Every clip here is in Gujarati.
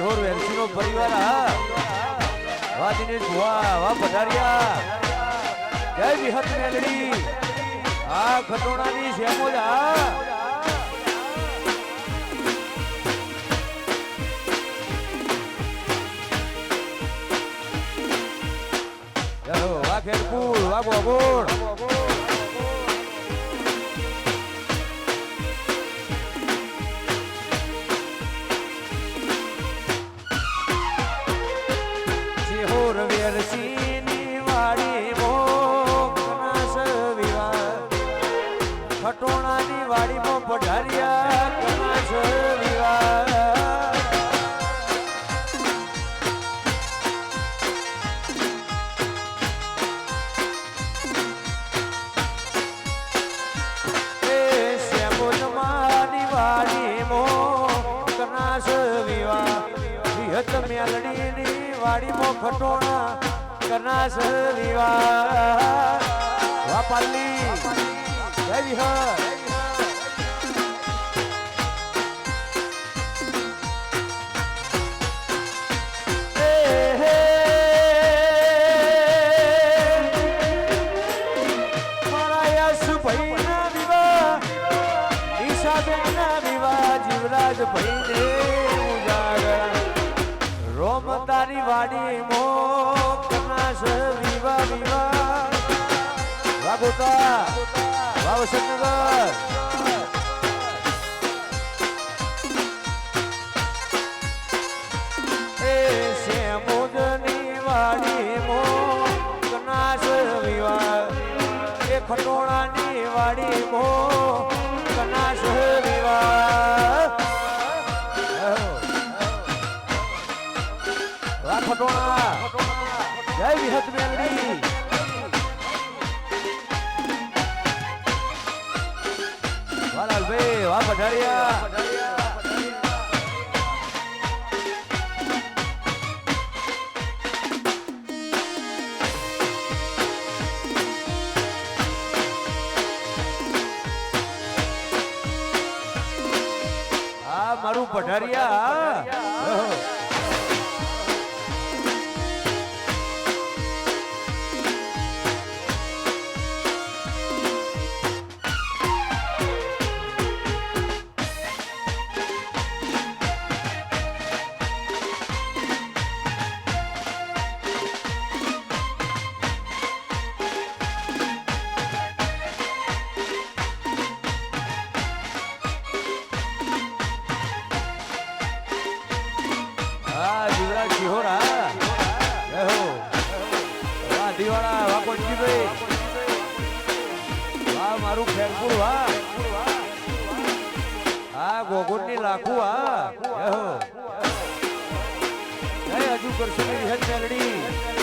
સિહોર વેરસીનો પરિવાર, હા. વાહ દિનેશ વા વાહ, પધાર્યા. જય વિહત મેલડી. આ ખટોણાની શેમો જ, હા. ચાલો વાહ ખેરકુલ વાડીમાં પઢારિયા કના સવિવાર એ શ્યામોજમાની વાડીમાં કના સવિવાર વિહત મેલડીની વાડીમાં ખટોણા કના સવિવાર વાપાલી જય વિહત વાડી મોકનાશ વિવા વિવા વાગોતા વાવસનગર એ શ્યામોદની વાડી મોકનાશ વિવા એ ખટોણાની વાડી મોકનાશ ખટોણા જય વિહત મેલડી વાહ લાલભાઈ વાહ પધારિયા આ મારું પઢારિયા. મારું ખેરપુર વાહ હા. ગોગોટની લાખું હા. હજુ કરશું મેલડી.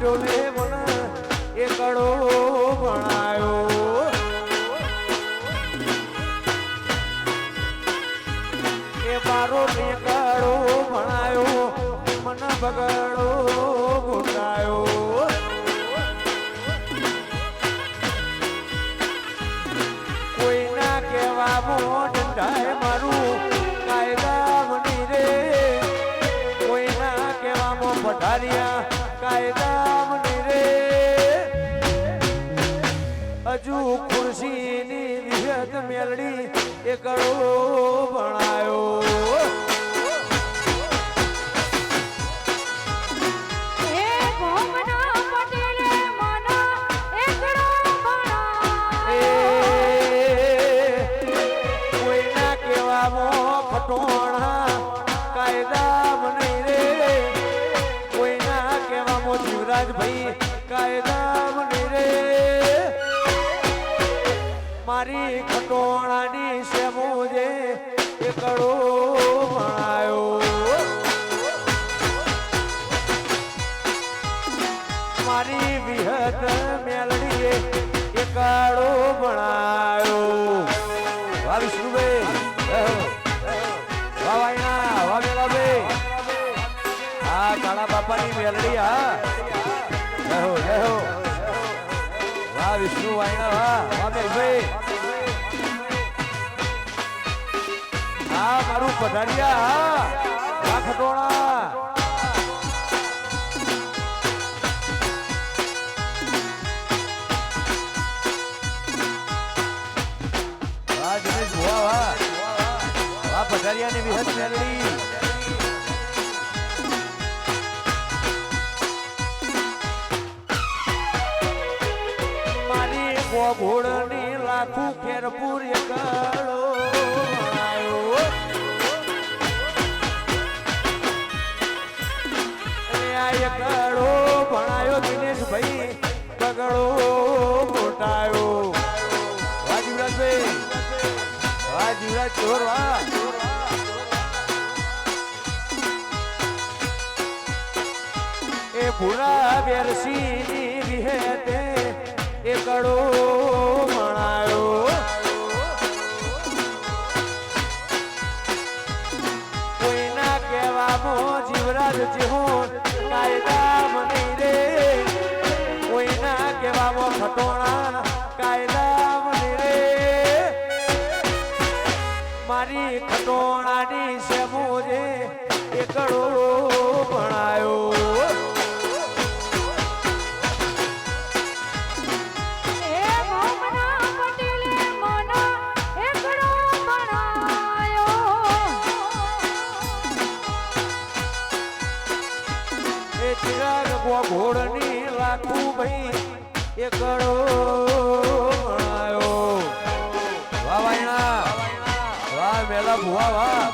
પટોલે મને એ કળો ભણાયો એ મારો નેકળો ભણાયો મન બગડો ભૂલાયો કોઈના કહેવામાં દંડાય મારું એ કોઈના ભણાયો ખટોણા કાયદા બની રે. કોઈના કહેવામાં જીવરાજભાઈ કાયદા મારી ખટોણાની શેમુજે એકડો માયો મારી વિહત મેલડીએ એકડો વાહ વાહ પધારિયાની વિહત મેલડી. મારી ગોઘોડની લાખું ખેરપુર એકડો જીવરાજ ચોર એ ભૂરા બેરસી એ ગડો મણાયો. કોઈના કહેવામાં જીવરાજ જેવો કાયદા મને એકડો ભણાયો વાહ વાયણા. વાહ મેલા ભુવા વાહ.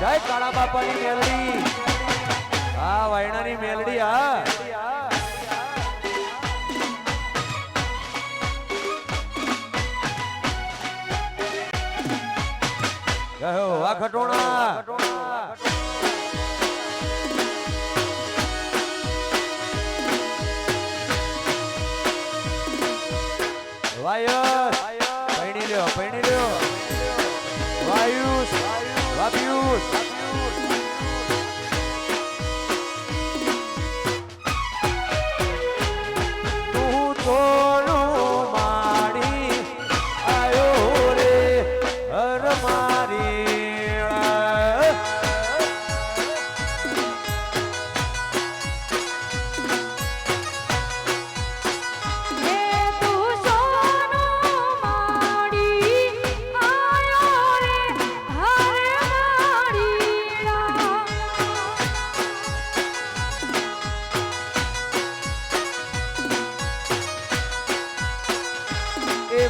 જય ખટોણા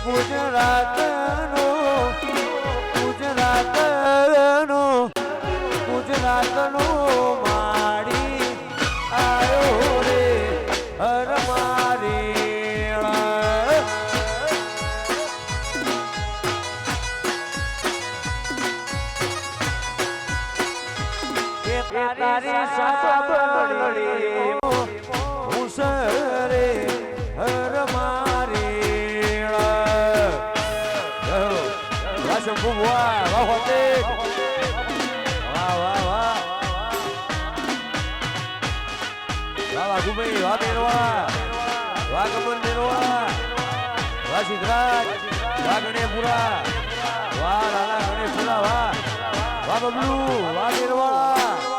ગુજરાતનો ગુજરાતનો ગુજરાતનો માડી આયો રે હર મારી. તારી સાબરડી વાહ શંભુ વાહ વાહ હોતે વાહ વાહ વાહ વાહ વાઘુભાઈ વાહ મેરવા વાહ કમલ મેરવા વાહ સિદ્ધરાજ વાહ ગણેપુરા વાહ લાલા ગણેશપુરા વાહ વાહ બબલુ વાહ મેરવા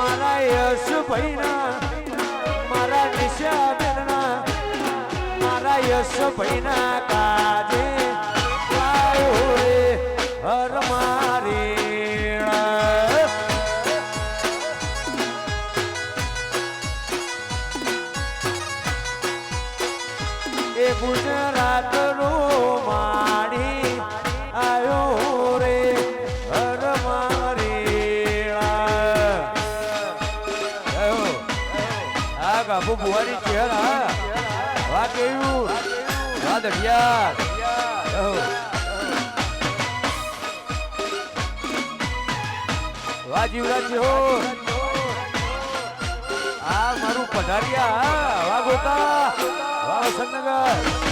મારા યશ ભાઈના મારા નિશા બેનના મારા યશ ભૈના કાજે હર મારી. ગુજરાત વાહ દઢિયા વાહ જીવરાજી હો. આ મારું પધાર્યા વાહ ગોતા વાહ